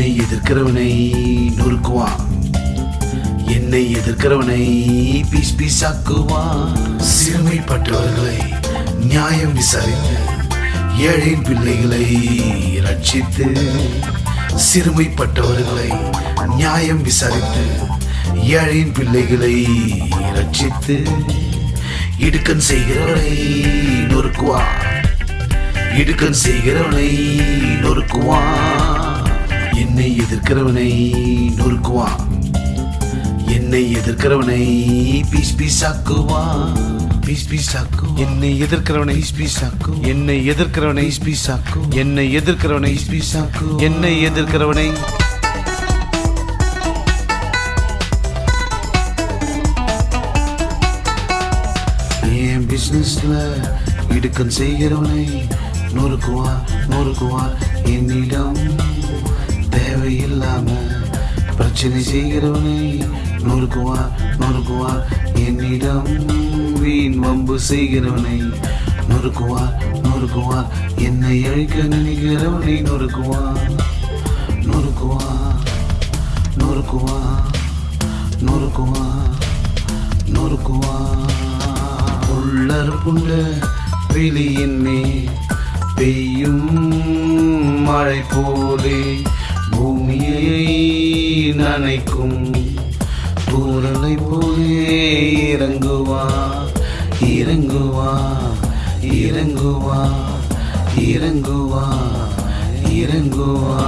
என்னை எதிர்க்கிறவனை நொறுக்குவான் என்னை எதிர்க்கிறவனை பீஸ் பீஸாக்குவான் சிறுமைப்பட்டவர்களை நியாயம் விசாரித்து ஏழையின் பிள்ளைகளை ரட்சித்து சிறுமைப்பட்டவர்களை நியாயம் விசாரித்து ஏழையின் பிள்ளைகளை ரட்சித்து இடுக்கன் செய்கிறவனை நொறுக்குவான் இடுக்கன் செய்கிறவனை நொறுக்குவான் என்னை எதிர்க்கிறவனை நொறுக்குவான் என்னை எதிர்க்கிறவனை பீஸ் பீஸாக்குவான் பீஸ் பீஸாக்கு. என்னை எதிர்க்கிறவனை பீஸ் பீஸாக்கு. என்னை எதிர்க்கிறவனை பீஸ் பீஸாக்கு. என்னை எதிர்க்கிறவனை பீஸ் பீஸாக்கு. என்னை எதிர்க்கிறவனை என் பிசினஸ்ல இடுக்கன் செய்கிறவனை நொறுக்குவா நொறுக்குவா. என்னிடம் அர்ச்சனை செய்கிறவனை. நொறுக்குவா நொறுக்குவா என்னிடம் வீண் வம்பு செய்கிறவனை. நொறுக்குவா நொறுக்குவா என்னை அழைக்க நினைக்கிறவனை. நொறுக்குவா நொறுக்குவா நொறுக்குவா நொறுக்குவா நொறுக்குவா உள்ளற்புள்ள வெளியின் மேல் பெய்யும் மழை போலே பூமியை நனைக்கும். பூரனை போலே இறங்குவா இறங்குவா இறங்குவா இறங்குவா இறங்குவா.